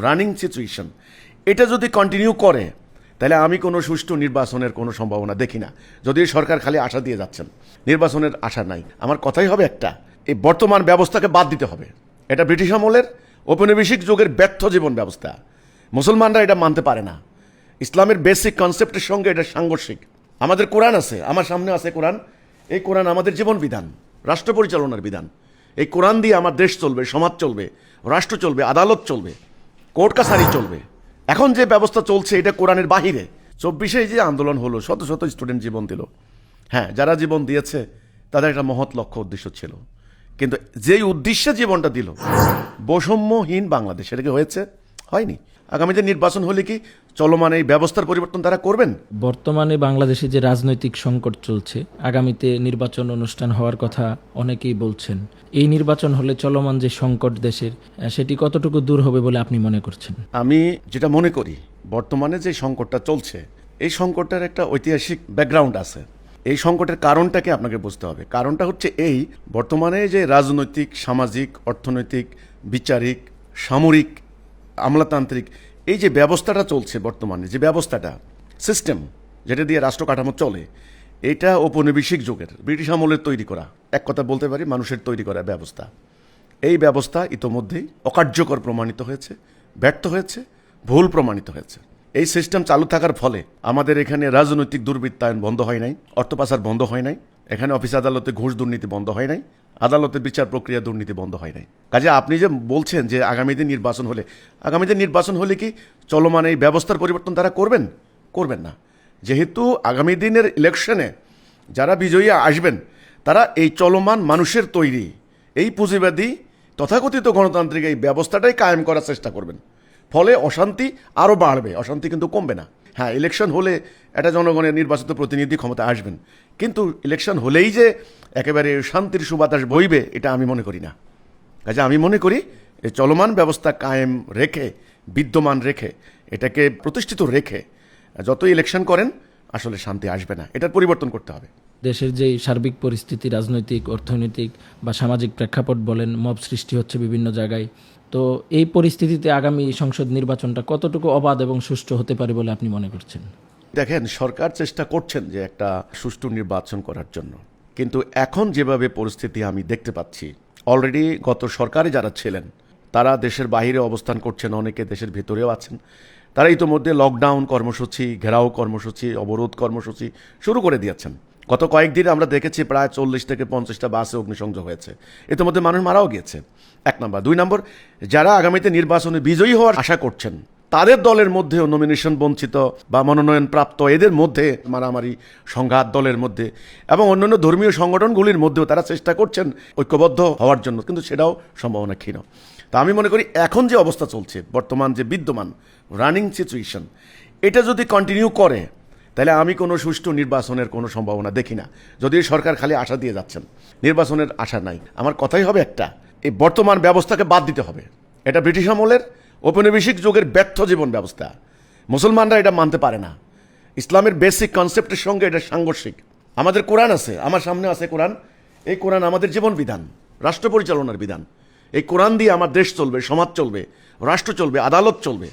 Running situation. এটা যদি continue করে, তাহলে আমি কোনো সুষ্ঠু নির্বাচনের কোনো সম্ভাবনা দেখি না। যদিও সরকার খালি আশা দিয়ে যাচ্ছেন। নির্বাচনের আশা নাই। আমার কথাই হবে একটা, এই বর্তমান ব্যবস্থাকে বাদ দিতে হবে। এটা ব্রিটিশ আমলের ঔপনিবেশিক যুগের ব্যর্থ জীবন ব্যবস্থা। মুসলমানরা এটা মানতে পারে না। ইসলামের বেসিক কনসেপ্টের সঙ্গে এটা সাংঘর্ষিক। আমাদের কোরআন আছে, আমার সামনে আছে কোরআন। এই কোরআন আমাদের জীবন বিধান, রাষ্ট্র পরিচালনার বিধান। এই কোরআন দিয়ে আমার দেশ চলবে, সমাজ চলবে, রাষ্ট্র চলবে, আদালত চলবে। কোর্ট কাছারি চলবে। এখন যে ব্যবস্থা চলছে, এটা কোরআনের বাহিরে। চব্বিশে যে আন্দোলন হলো, শত শত স্টুডেন্ট জীবন দিল। হ্যাঁ যারা জীবন দিয়েছে, তাদের একটা মহৎ লক্ষ্য, উদ্দেশ্য ছিল। কিন্তু যেই উদ্দেশ্যে জীবনটা দিল, বৈষম্যহীন বাংলাদেশ, এটা কি হয়েছে? হয়নি। আগামীতে নির্বাচন হলে কি চলমান এই ব্যবস্থার পরিবর্তন তারা করবেন? বর্তমানে বাংলাদেশে যে রাজনৈতিক সংকট চলছে আগামীতে নির্বাচন অনুষ্ঠান হওয়ার কথা অনেকেই বলছেন। এই নির্বাচন হলে চলমান যে সংকট দেশের সেটি কতটুকু দূর হবে বলে আপনি মনে করছেন? আমি যেটা মনে করি বর্তমানে যে সংকটটা চলছে এই সংকটটার একটা ঐতিহাসিক ব্যাকগ্রাউন্ড আছে। এই সংকটের কারণটাকে আপনাকে বুঝতে হবে। কারণটা হচ্ছে এই বর্তমানে যে রাজনৈতিক সামাজিক অর্থনৈতিক বিচারিক সামরিক আমলাতান্ত্রিক, এই যে ব্যবস্থাটা চলছে বর্তমানে, যে ব্যবস্থাটা সিস্টেম যেটা দিয়ে রাষ্ট্র কাঠামো চলে, এটা ঔপনিবেশিক যুগের, ব্রিটিশ আমলের তৈরি করা, এক কথা বলতে পারি, মানুষের তৈরি করা ব্যবস্থা। এই ব্যবস্থা ইতোমধ্যেই অকার্যকর প্রমাণিত হয়েছে, ব্যর্থ হয়েছে, ভুল প্রমাণিত হয়েছে। এই সিস্টেম চালু থাকার ফলে আমাদের এখানে রাজনৈতিক দুর্বৃত্তায়ন বন্ধ হয় নাই, অর্থ পাচার বন্ধ হয় নাই, এখানে অফিস আদালতে ঘুষ দুর্নীতি বন্ধ হয় নাই আদালতে বিচার প্রক্রিয়া দুর্নীতি বন্ধ হয় নাই। কাজে আপনি যে বলছেন যে আগামী দিন নির্বাচন হলে আগামী দিন নির্বাচন হলে কি চলমান এই ব্যবস্থার পরিবর্তন তারা করবেন? করবেন না। যেহেতু আগামী দিনের ইলেকশনে যারা বিজয়ী আসবেন, তারা এই চলমান মানুষের তৈরি, এই পুঁজিবাদী, তথাকথিত গণতান্ত্রিক এই ব্যবস্থাটাই কায়েম করার চেষ্টা করবেন। ফলে অশান্তি আরও বাড়বে, অশান্তি কিন্তু কমবে না। হ্যাঁ ইলেকশন হলে একটা জনগণের নির্বাচিত প্রতিনিধি ক্ষমতা আসবেন। কিন্তু ইলেকশন হলেই যে একেবারে শান্তির সুবাতাস বইবে এটা আমি মনে করি না। কাজে আমি মনে করি এই চলমান ব্যবস্থা কায়েম রেখে বিদ্যমান রেখে এটাকে প্রতিষ্ঠিত রেখে যত ইলেকশন করেন আসলে শান্তি আসবে না। এটার পরিবর্তন করতে হবে। দেশের যে সার্বিক পরিস্থিতি রাজনৈতিক অর্থনৈতিক বা সামাজিক প্রেক্ষাপট বলেন মব সৃষ্টি হচ্ছে বিভিন্ন জায়গায় তো এই পরিস্থিতিতে আগামী সংসদ নির্বাচনটা কতটুকু অবাধ এবং সুষ্ঠু হতে পারে বলে আপনি মনে করছেন? দেখেন সরকার চেষ্টা করছেন যে একটা সুষ্ঠু নির্বাচন করার জন্য। কিন্তু এখন যেভাবে পরিস্থিতি আমি দেখতে পাচ্ছি অলরেডি গত সরকারে যারা ছিলেন, তারা দেশের বাইরে অবস্থান করছেন, অনেকে দেশের ভেতরেও আছেন। তারা ইতোমধ্যে লকডাউন কর্মসূচি, ঘেরাও কর্মসূচি, অবরোধ কর্মসূচি শুরু করে দিয়েছেন। গত কয়েকদিন আমরা দেখেছি প্রায় চল্লিশ থেকে পঞ্চাশটা বাসে অগ্নিসংযোগ হয়েছে। ইতিমধ্যে মানুষ মারাও গিয়েছে। এক নম্বর। দুই নম্বর, যারা আগামীতে নির্বাচনে বিজয়ী হওয়ার আশা করছেন তাদের দলের মধ্যেও নমিনেশন বঞ্চিত বা মনোনয়ন প্রাপ্ত এদের মধ্যে মারামারি, সংঘাত দলের মধ্যে এবং অন্যান্য ধর্মীয় সংগঠনগুলির মধ্যেও তারা চেষ্টা করছেন ঐক্যবদ্ধ হওয়ার জন্য, কিন্তু সেটাও সম্ভাবনা ক্ষীণ তা আমি মনে করি এখন যে অবস্থা চলছে, বর্তমান যে বিদ্যমান রানিং সিচুয়েশন এটা যদি কন্টিনিউ করে, তাহলে আমি কোনো সুষ্ঠু নির্বাচনের কোনো সম্ভাবনা দেখি না। যদিও সরকার খালি আশা দিয়ে যাচ্ছেন, নির্বাচনের আশা নাই। আমার কথাই হবে একটা, এই বর্তমান ব্যবস্থাকে বাদ দিতে হবে। এটা ব্রিটিশ আমলের ঔপনিবেশিক যুগের ব্যর্থ জীবন ব্যবস্থা। মুসলমানরা এটা মানতে পারে না। ইসলামের বেসিক কনসেপ্টের সঙ্গে এটা সাংঘর্ষিক। আমাদের কোরআন আছে, আমার সামনে আছে কোরআন। এই কোরআন আমাদের জীবন বিধান, রাষ্ট্র পরিচালনার বিধান। এই কোরআন দিয়ে আমার দেশ চলবে, সমাজ চলবে, রাষ্ট্র চলবে, আদালত চলবে,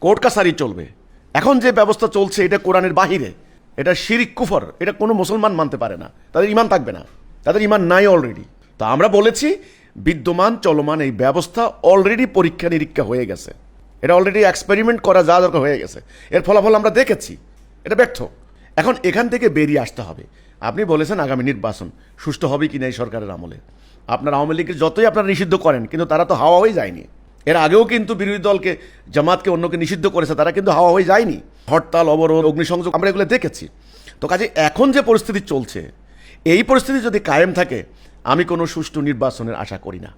কোর্ট কাছারি চলবে। এখন যে ব্যবস্থা চলছে, এটা কোরআনের বাহিরে। এটা শিরিক কুফর, এটা কোনো মুসলমান মানতে পারে না। তাদের ইমান থাকবে না। তাদের ইমান নাই অলরেডি তা আমরা বলেছি বিদ্যমান চলমান এই ব্যবস্থা অলরেডি পরীক্ষা নিরীক্ষা হয়ে গেছে। এটা অলরেডি এক্সপেরিমেন্ট করা যা দরকার হয়ে গেছে। এর ফলাফল আমরা দেখেছি। এটা ব্যর্থ। এখন এখান থেকে বেরিয়ে আসতে হবে। আপনি বলেছেন আগামী নির্বাচন সুষ্ঠু হবে কি না এই সরকারের আমলে। আপনার আওয়ামী লীগের যতই আপনারা নিষিদ্ধ করেন, কিন্তু তারা তো হাওয়া হয়ে যায়নি। এর আগেও কিন্তু বিরোধী দলকে, জামাতকে অন্যকে নিষিদ্ধ করেছে, তারা কিন্তু হাওয়া হয়ে যায়নি। হরতাল, অবরোধ, অগ্নিসংযোগ, আমরা এগুলো দেখেছি। তো কাজে এখন যে পরিস্থিতি চলছে, এই পরিস্থিতি যদি কায়েম থাকে আমি কোনো সুষ্ঠু নির্বাচনের আশা করি না।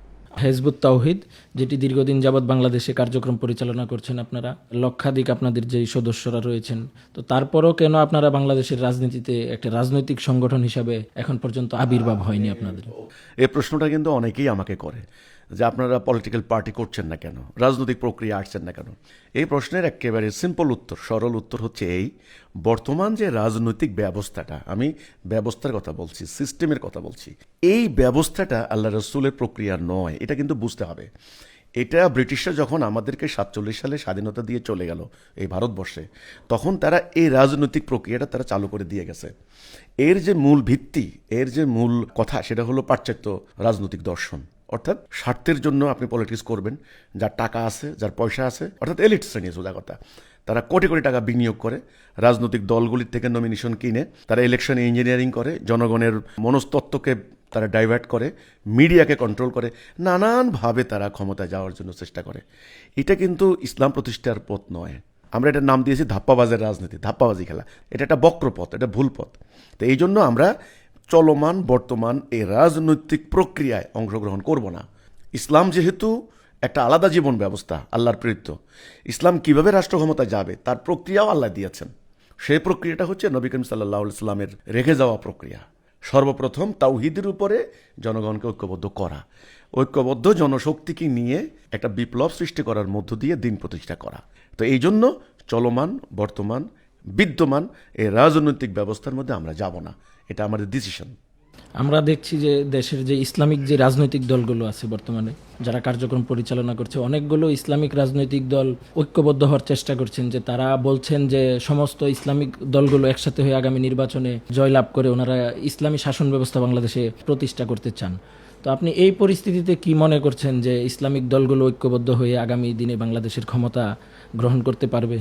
হেজবুত তাওহিদ যেটি দীর্ঘদিন যাবৎ বাংলাদেশে কার্যক্রম পরিচালনা করছেন আপনারা লক্ষাধিক আপনাদের যেই সদস্যরা রয়েছেন তো তারপরও কেন আপনারা বাংলাদেশের রাজনীতিতে একটা রাজনৈতিক সংগঠন হিসাবে এখন পর্যন্ত আবির্ভাব হয়নি আপনাদের? এ প্রশ্নটা কিন্তু অনেকেই আমাকে করে। যে আপনারা পলিটিক্যাল পার্টি করছেন না কেন? রাজনৈতিক প্রক্রিয়া আসছেন না কেন? এই প্রশ্নের একেবারে সিম্পল উত্তর, সরল উত্তর হচ্ছে এই, বর্তমান যে রাজনৈতিক ব্যবস্থাটা, আমি ব্যবস্থার কথা বলছি সিস্টেমের কথা বলছি, এই ব্যবস্থাটা আল্লাহ রসুলের প্রক্রিয়া নয়, এটা কিন্তু বুঝতে হবে। এটা ব্রিটিশরা যখন আমাদেরকে সাতচল্লিশ সালে স্বাধীনতা দিয়ে চলে গেল এই ভারতবর্ষে, তখন তারা এই রাজনৈতিক প্রক্রিয়াটা তারা চালু করে দিয়ে গেছে। এর যে মূল ভিত্তি, এর যে মূল কথা, সেটা হলো পাশ্চাত্য রাজনৈতিক দর্শন। অর্থাৎ স্বার্থের জন্য আপনি পলিটিক্স করবেন, যার টাকা আছে, যার পয়সা আছে, অর্থাৎ এলিট শ্রেণি সোজা কথা। তারা কোটি কোটি টাকা বিনিয়োগ করে, রাজনৈতিক দলগুলির থেকে নমিনেশন কিনে, তারা ইলেকশন ইঞ্জিনিয়ারিং করে, জনগণের মনস্তত্ত্বকে তারা ডাইভার্ট করে মিডিয়াকে কন্ট্রোল করে, নানানভাবে তারা ক্ষমতায় যাওয়ার জন্য চেষ্টা করে। এটা কিন্তু ইসলাম প্রতিষ্ঠার পথ নয়। আমরা এটার নাম দিয়েছি ধাপ্পাবাজের রাজনীতি, ধাপ্পাবাজি খেলা। এটা একটা বক্র পথ এটা ভুল পথ। তো এই জন্য আমরা চলমান বর্তমান এই রাজনৈতিক প্রক্রিয়ায় অংশগ্রহণ করব না। ইসলাম যেহেতু একটা আলাদা জীবন ব্যবস্থা, আল্লাহর প্রেরিত। ইসলাম কীভাবে রাষ্ট্র ক্ষমতায় যাবে তার প্রক্রিয়াও আল্লাহ দিয়েছেন। সেই প্রক্রিয়াটা হচ্ছে নবী করিম সাল্লাহ ইসলামের রেখে যাওয়া প্রক্রিয়া। সর্বপ্রথম তাওহিদের উপরে জনগণকে ঐক্যবদ্ধ করা। ঐক্যবদ্ধ জনশক্তিকে নিয়ে একটা বিপ্লব সৃষ্টি করার মধ্য দিয়ে দিন প্রতিষ্ঠা করা। তো এই জন্য চলমান, বর্তমান, বিদ্যমান এই রাজনৈতিক ব্যবস্থার মধ্যে আমরা যাব না। এটা আমাদের ডিসিশন আমরা দেখছি যে দেশের যে ইসলামিক যে রাজনৈতিক দলগুলো আছে বর্তমানে যারা কার্যক্রম পরিচালনা করছে অনেকগুলো ইসলামিক রাজনৈতিক দল ঐক্যবদ্ধ হওয়ার চেষ্টা করছেন যে তারা বলছেন যে সমস্ত ইসলামিক দলগুলো একসাথে হয়ে আগামী নির্বাচনে জয়লাভ করে ওনারা ইসলামী শাসন ব্যবস্থা বাংলাদেশে প্রতিষ্ঠা করতে চান। তো আপনি এই পরিস্থিতিতে কি মনে করছেন যে ইসলামিক দলগুলো ঐক্যবদ্ধ হয়ে আগামী দিনে বাংলাদেশের ক্ষমতা গ্রহণ করতে পারবে?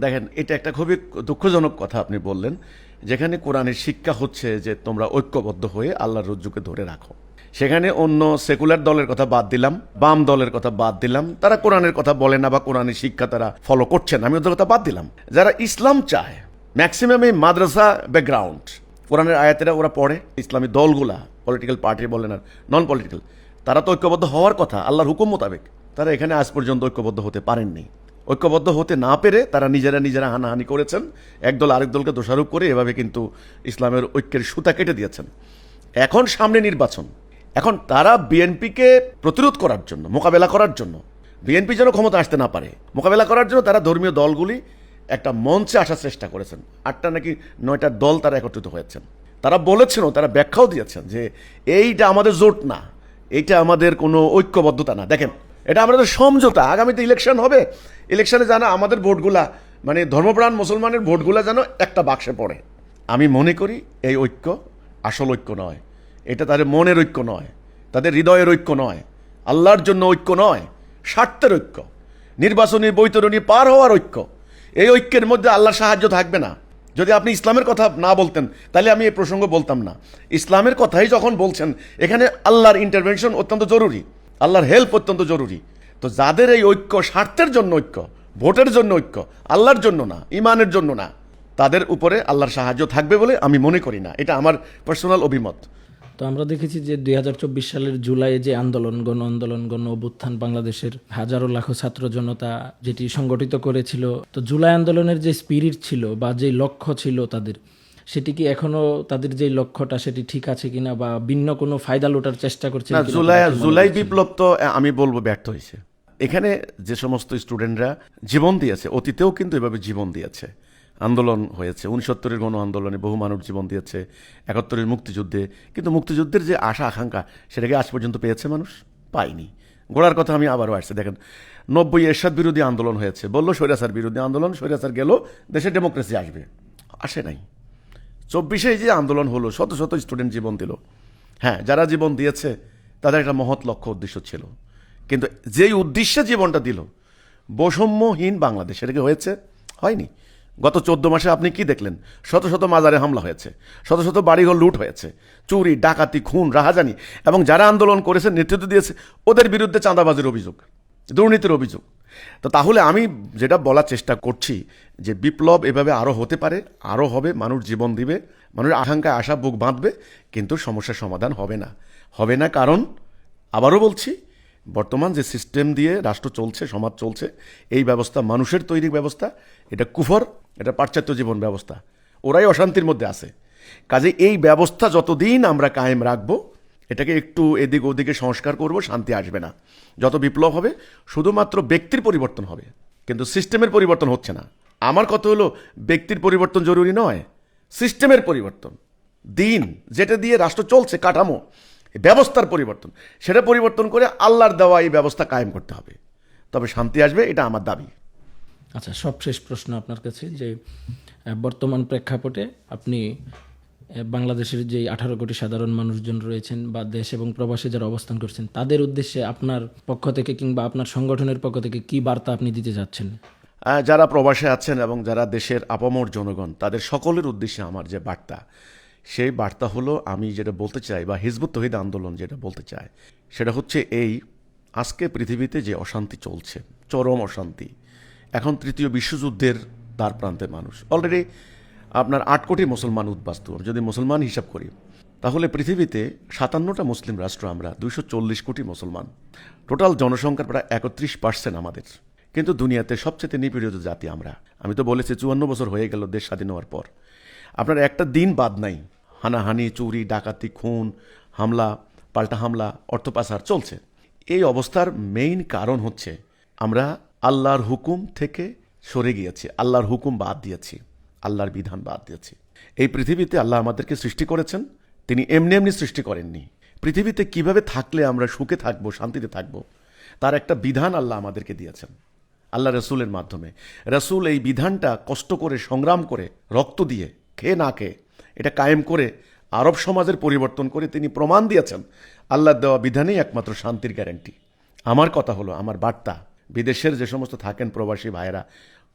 দেখেন এটা একটা খুবই দুঃখজনক কথা আপনি বললেন। যেখানে কোরআনের শিক্ষা হচ্ছে যে তোমরা ঐক্যবদ্ধ হয়ে আল্লাহর রজ্জুকে ধরে রাখো। সেখানে অন্য সেকুলার দলের কথা বাদ দিলাম, বাম দলের কথা বাদ দিলাম। তারা কোরআনের কথা বলে না বা কোরআনের শিক্ষা তারা ফলো করছে না। আমি ওদের কথা বাদ দিলাম। যারা ইসলাম চায় ম্যাক্সিমাম এই মাদ্রাসা ব্যাকগ্রাউন্ড কোরআনের আয়াতেরা ওরা পড়ে, ইসলামী দলগুলা পলিটিক্যাল পার্টি বলেন আর নন পলিটিক্যাল তারা তো ঐক্যবদ্ধ হওয়ার কথা, আল্লাহর হুকুম মোতাবেক। তারা এখানে আজ পর্যন্ত ঐক্যবদ্ধ হতে পারেননি। ঐক্যবদ্ধ হতে না পেরে তারা নিজেরা নিজেরা হানাহানি করেছেন। একদল আরেক দলকে দোষারোপ করে এভাবে কিন্তু ইসলামের ঐক্যের সুতা কেটে দিয়েছেন। এখন সামনে নির্বাচন। এখন তারা বিএনপিকে প্রতিরোধ করার জন্য, মোকাবেলা করার জন্য, বিএনপি যেন ক্ষমতা আসতে না পারে, মোকাবেলা করার জন্য তারা ধর্মীয় দলগুলি একটা মঞ্চে আসার চেষ্টা করেছেন। আটটা নাকি নয়টা দল তারা একত্রিত হয়েছেন। তারা বলেছেনও তারা ব্যাখ্যাও দিয়েছেন যে এইটা আমাদের জোট না, এইটা আমাদের কোনো ঐক্যবদ্ধতা না। দেখেন এটা আমাদের সমঝোতা। আগামীতে ইলেকশন হবে। ইলেকশনে যেন আমাদের ভোটগুলা মানে ধর্মপ্রাণ মুসলমানের ভোটগুলা যেন একটা বাক্সে পড়ে। আমি মনে করি এই ঐক্য আসল ঐক্য নয়। এটা তাদের মনের ঐক্য নয়। তাদের হৃদয়ের ঐক্য নয়। আল্লাহর জন্য ঐক্য নয়। স্বার্থের ঐক্য। নির্বাচনী বৈতরণী পার হওয়ার ঐক্য। এই ঐক্যের মধ্যে আল্লাহর সাহায্য থাকবে না। যদি আপনি ইসলামের কথা না বলতেন, তাহলে আমি এই প্রসঙ্গ বলতাম না। ইসলামের কথাই যখন বলছেন, এখানে আল্লাহর ইন্টারভেনশন অত্যন্ত জরুরি। আল্লাহর হেল্প অত্যন্ত জরুরি। তো যাদের এই ঐক্য স্বার্থের জন্য ঐক্য, ভোটের জন্য ঐক্য, আল্লাহর জন্য না ইমানের জন্য না, তাদের উপরে আল্লাহর সাহায্য থাকবে বলে আমি মনে করি না। এটা আমার পার্সোনাল অভিমত। তো আমরা দেখেছি যে দুই হাজার চব্বিশ সালের জুলাইয়ে যে আন্দোলন, গণ আন্দোলন, গণ অভ্যুত্থান বাংলাদেশের হাজারো লাখো ছাত্র জনতা যেটি সংগঠিত করেছিল, তো জুলাই আন্দোলনের যে স্পিরিট ছিল বা যে লক্ষ্য ছিল তাদের সেটি কি এখনও তাদের যে লক্ষ্যটা সেটি ঠিক আছে কিনা বা ভিন্ন কোনো ফায়দা লোটার চেষ্টা করছে জুলাই জুলাই বিপ্লব তো আমি বলব ব্যর্থ হয়েছে। এখানে যে সমস্ত স্টুডেন্টরা জীবন দিয়েছে অতীতেও কিন্তু এভাবে জীবন দিয়েছে। আন্দোলন হয়েছে উনসত্তরের গণ আন্দোলনে বহু মানুষ জীবন দিয়েছে একাত্তরের মুক্তিযুদ্ধে। কিন্তু মুক্তিযুদ্ধের যে আশা আকাঙ্ক্ষা সেটাকে আজ পর্যন্ত পেয়েছে মানুষ? পায়নি। গোড়ার কথা আমি আবারও আসছি দেখেন নব্বই এরশাদ বিরোধী আন্দোলন হয়েছে বলল স্বৈরাচার বিরোধী আন্দোলন স্বৈরাচার গেল দেশে ডেমোক্রেসি আসবে। আসে নাই। চব্বিশে যে আন্দোলন হলো, শত শত স্টুডেন্ট জীবন দিল। হ্যাঁ যারা জীবন দিয়েছে, তাদের একটা মহৎ লক্ষ্য উদ্দেশ্য ছিল। কিন্তু যেই উদ্দেশ্যে জীবনটা দিল, বৈষম্যহীন বাংলাদেশ, এটা কি হয়েছে? হয়নি। গত চোদ্দ মাসে আপনি কি দেখলেন? শত শত মাজারে হামলা হয়েছে, শত শত বাড়িঘর লুট হয়েছে, চুরি, ডাকাতি, খুন, রাহাজানি, এবং যারা আন্দোলন করেছে, নেতৃত্ব দিয়েছে, ওদের বিরুদ্ধে চাঁদাবাজির অভিযোগ, দুর্নীতির অভিযোগ। তো তাহলে আমি যেটা বলার চেষ্টা করছি যে বিপ্লব এভাবে আরও হতে পারে আরও হবে, মানুষ জীবন দিবে, মানুষের আকাঙ্ক্ষায় আশা বুক বাঁধবে, কিন্তু সমস্যার সমাধান হবে না। হবে না কারণ, আবারও বলছি, বর্তমান যে সিস্টেম দিয়ে রাষ্ট্র চলছে, সমাজ চলছে, এই ব্যবস্থা মানুষের তৈরি ব্যবস্থা, এটা কুফর, এটা পাশ্চাত্য জীবন ব্যবস্থা। ওরাই অশান্তির মধ্যে আছে। কাজে এই ব্যবস্থা যতদিন আমরা কায়েম রাখব, এটাকে একটু এদিক ওদিকে সংস্কার করব, শান্তি আসবে না। যত বিপ্লব হবে, শুধুমাত্র ব্যক্তির পরিবর্তন হবে, কিন্তু সিস্টেমের পরিবর্তন হচ্ছে না। আমার কথা হলো, ব্যক্তির পরিবর্তন জরুরি নয়, সিস্টেমের পরিবর্তন। দিন যেটা দিয়ে রাষ্ট্র চলছে, কাঠামো, ব্যবস্থার পরিবর্তন, সেটা পরিবর্তন করে আল্লাহর দেওয়া এই ব্যবস্থা কায়েম করতে হবে। তবে শান্তি আসবে, এটা আমার দাবি। আচ্ছা সবশেষ প্রশ্ন আপনার কাছে যে বর্তমান প্রেক্ষাপটে আপনি বাংলাদেশের যে আঠারো কোটি সাধারণ মানুষজন রয়েছেন বা দেশ এবং প্রবাসে যারা অবস্থান করছেন, তাদের উদ্দেশ্যে আপনার পক্ষ থেকে কিংবা আপনার সংগঠনের পক্ষ থেকে কি বার্তা আপনি দিতে যাচ্ছেন? যারা প্রবাসে আছেন এবং যারা দেশের আপামর জনগণ, তাদের সকলের উদ্দেশ্যে আমার যে বার্তা, সেই বার্তা হলো আমি যেটা বলতে চাই বা হিজবুত তহিদ আন্দোলন যেটা বলতে চায় সেটা হচ্ছে এই, আজকে পৃথিবীতে যে অশান্তি চলছে, চরম অশান্তি, এখন তৃতীয় বিশ্বযুদ্ধের দ্বার প্রান্তের মানুষ। অলরেডি আপনার আট কোটি মুসলমান উদ্বাস্তু যদি মুসলমান হিসাব করি, তাহলে পৃথিবীতে সাতান্নটা মুসলিম রাষ্ট্র আমরা, দুইশো চল্লিশ কোটি মুসলমান। টোটাল জনসংখ্যার প্রায় একত্রিশ পার্সেন্ট আমাদের। কিন্তু দুনিয়াতে সবচেয়ে নিপীড়িত জাতি আমরা। আমি তো বলেছি, চুয়ান্ন বছর হয়ে গেল দেশ স্বাধীন হওয়ার পর। আপনার একটা দিন বাদ নাই। হানাহানি, চুরি, ডাকাতি, খুন, হামলা, পাল্টা হামলা, অর্থ পাচার চলছে। এই অবস্থার মেইন কারণ হচ্ছে, আমরা আল্লাহর হুকুম থেকে সরে গিয়েছি। আল্লাহর হুকুম বাদ দিয়েছি। আল্লাহর বিধান বাদ দিয়েছি। এই পৃথিবীতে আল্লাহ আমাদেরকে সৃষ্টি করেছেন। তিনি এমনি এমনি সৃষ্টি করেননি। পৃথিবীতে কীভাবে থাকলে আমরা সুখে থাকব, শান্তিতে থাকব, তার একটা বিধান আল্লাহ আমাদেরকে দিয়েছেন। আল্লাহ রসুলের মাধ্যমে। রসুল এই বিধানটা কষ্ট করে, সংগ্রাম করে, রক্ত দিয়ে, খেয়ে না খেয়ে, এটা কায়েম করে আরব সমাজের পরিবর্তন করে তিনি প্রমাণ দিয়েছেন। আল্লাহর দেওয়া বিধানেই একমাত্র শান্তির গ্যারান্টি আমার কথা হলো, আমার বার্তা, বিদেশের যে সমস্ত থাকেন প্রবাসী ভাইয়েরা,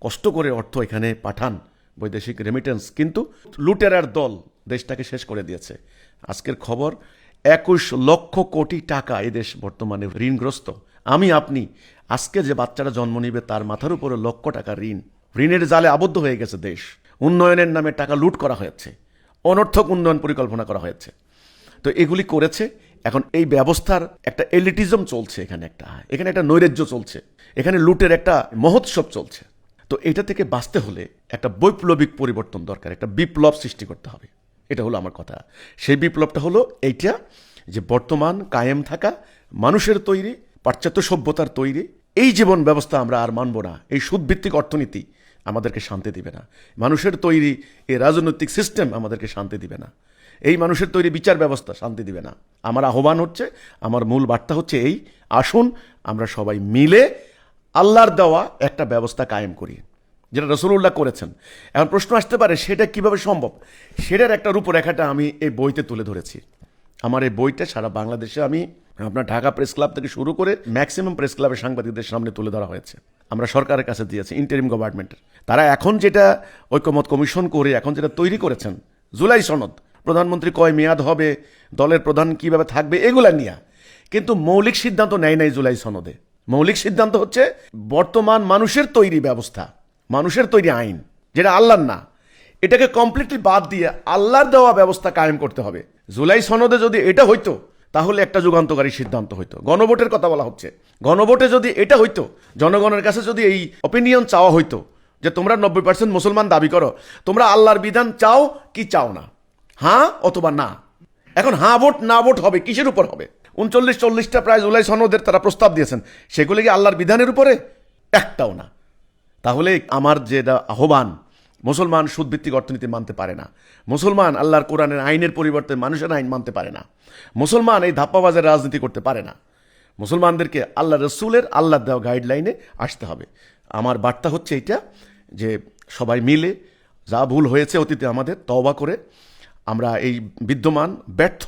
কষ্ট করে অর্থ এখানে পাঠান বৈদেশিক রেমিটেন্স কিন্তু লুটেরার দল দেশটাকে শেষ করে দিয়েছে। আজকের খবর, একুশ লক্ষ কোটি টাকা এদেশ বর্তমানে ঋণগ্রস্ত। আমি, আপনি আজকে যে বাচ্চারা জন্ম নিবে, তার মাথার উপরে লক্ষ টাকা ঋণ। ঋণের জালে আবদ্ধ হয়ে গেছে দেশ। উন্নয়নের নামে টাকা লুট করা হয়েছে। অনর্থক উন্নয়ন পরিকল্পনা করা হয়েছে। তো এগুলি করেছে। এখন এই ব্যবস্থার একটা এলিটিজম চলছে এখানে একটা। এখানে একটা নৈরাজ্য চলছে। এখানে লুটের একটা মহোৎসব চলছে। তো এটা থেকে বাঁচতে হলে একটা বৈপ্লবিক পরিবর্তন দরকার, একটা বিপ্লব সৃষ্টি করতে হবে। এটা হলো আমার কথা। সেই বিপ্লবটা হলো এইটা যে বর্তমান কায়েম থাকা মানুষের তৈরি, পাশ্চাত্য সভ্যতার তৈরি এই জীবন ব্যবস্থা আমরা আর মানব না। এই সুদভিত্তিক অর্থনীতি আমাদেরকে শান্তি দিবে না। মানুষের তৈরি এই রাজনৈতিক সিস্টেম আমাদেরকে শান্তি দিবে না। এই মানুষের তৈরি বিচার ব্যবস্থা শান্তি দিবে না। আমার আহ্বান হচ্ছে, আমার মূল বার্তা হচ্ছে এই, আসুন আমরা সবাই মিলে আল্লাহর দেওয়া একটা ব্যবস্থা কায়েম করি, যেটা রসুল্লাহ করেছেন। এখন প্রশ্ন আসতে পারে, সেটা কীভাবে সম্ভব? সেটার একটা রূপরেখাটা আমি এই বইতে তুলে ধরেছি। আমার এই বইটা সারা বাংলাদেশে আমি আপনার ঢাকা প্রেস ক্লাব থেকে শুরু করে ম্যাক্সিমাম প্রেস ক্লাবের সাংবাদিকদের সামনে তুলে ধরা হয়েছে। আমরা সরকারের কাছে দিয়েছি ইন্টারিম গভর্নমেন্টের তারা এখন যেটা ঐক্যমত কমিশন করে, এখন যেটা তৈরি করেছেন, জুলাই সনদ, প্রধানমন্ত্রী কয় মেয়াদ হবে, দলের প্রধান কীভাবে থাকবে, এগুলা নিয়ে। কিন্তু মৌলিক সিদ্ধান্ত নেয় নাই জুলাই সনদে। মৌলিক সিদ্ধান্ত হচ্ছে বর্তমান মানুষের তৈরি ব্যবস্থা, মানুষের তৈরি আইন, যেটা আল্লাহর না। এটাকে কমপ্লিটলি বাদ দিয়ে আল্লাহর দেওয়া ব্যবস্থা কায়েম করতে হবে। জুলাই সনদে যদি এটা হইতো, তাহলে একটা যুগান্তকারী সিদ্ধান্ত হইতো। গণভোটের কথা বলা হচ্ছে। গণভোটে যদি এটা হইতো, জনগণের কাছে যদি এই অপিনিয়ন চাওয়া হইতো, যে তোমরা নব্বই পার্সেন্ট মুসলমান দাবি করো, তোমরা আল্লাহর বিধান চাও কি চাও না? হ্যাঁ অথবা না? এখন হ্যাঁ ভোট, না ভোট হবে, কিসের উপর হবে? উনচল্লিশ, চল্লিশটা প্রায় জুলাই সনদের তারা প্রস্তাব দিয়েছেন। সেগুলি কি আল্লাহর বিধানের উপরে? একটাও না। তাহলে আমার যেটা আহ্বান মুসলমান সুদভিত্তিক অর্থনীতি মানতে পারে না। মুসলমান আল্লাহর কোরআনের আইনের পরিবর্তে মানুষের আইন মানতে পারে না। মুসলমান এই ধাপ্পাবাজের রাজনীতি করতে পারে না। মুসলমানদেরকে আল্লাহ রসুলের আল্লাহ দেওয়া গাইডলাইনে আসতে হবে। আমার বার্তা হচ্ছে এটা যে সবাই মিলে যা ভুল হয়েছে অতীতে আমাদের তওবা করে, আমরা এই বিদ্যমান, ব্যর্থ,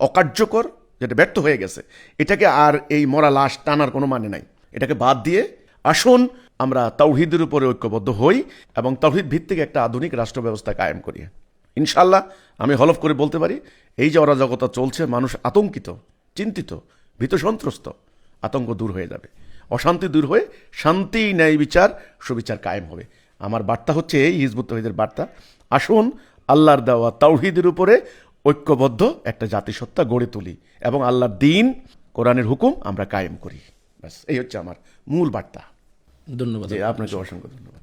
অকার্যকর, যেটা ব্যর্থ হয়ে গেছে, এটাকে আর এই মরা লাশ টানার কোনো মানে নাই। এটাকে বাদ দিয়ে আসুন আমরা তৌহিদের উপরে ঐক্যবদ্ধ হই এবং তৌহিদ ভিত্তিক একটা আধুনিক রাষ্ট্র ব্যবস্থা কায়েম করি। ইনশাল্লাহ আমি হলফ করে বলতে পারি, এই যে অরাজকতা চলছে, মানুষ আতঙ্কিত, চিন্তিত ভীত সন্ত্রস্ত আতঙ্ক দূর হয়ে যাবে। অশান্তি দূর হয়ে শান্তি, ন্যায় বিচার, সুবিচার কায়েম হবে। আমার বার্তা হচ্ছে এই, হিজবুত তহিদের বার্তা। আসুন, আল্লাহর দেওয়া তাওহিদের উপরে ঐক্যবদ্ধ একটা জাতিসত্তা গড়ে তুলি এবং আল্লাহর দিন, কোরআনের হুকুম আমরা কায়েম করি। ব্যাস, এই হচ্ছে আমার মূল বার্তা। ধন্যবাদ আপনাকে। অসংখ্য ধন্যবাদ।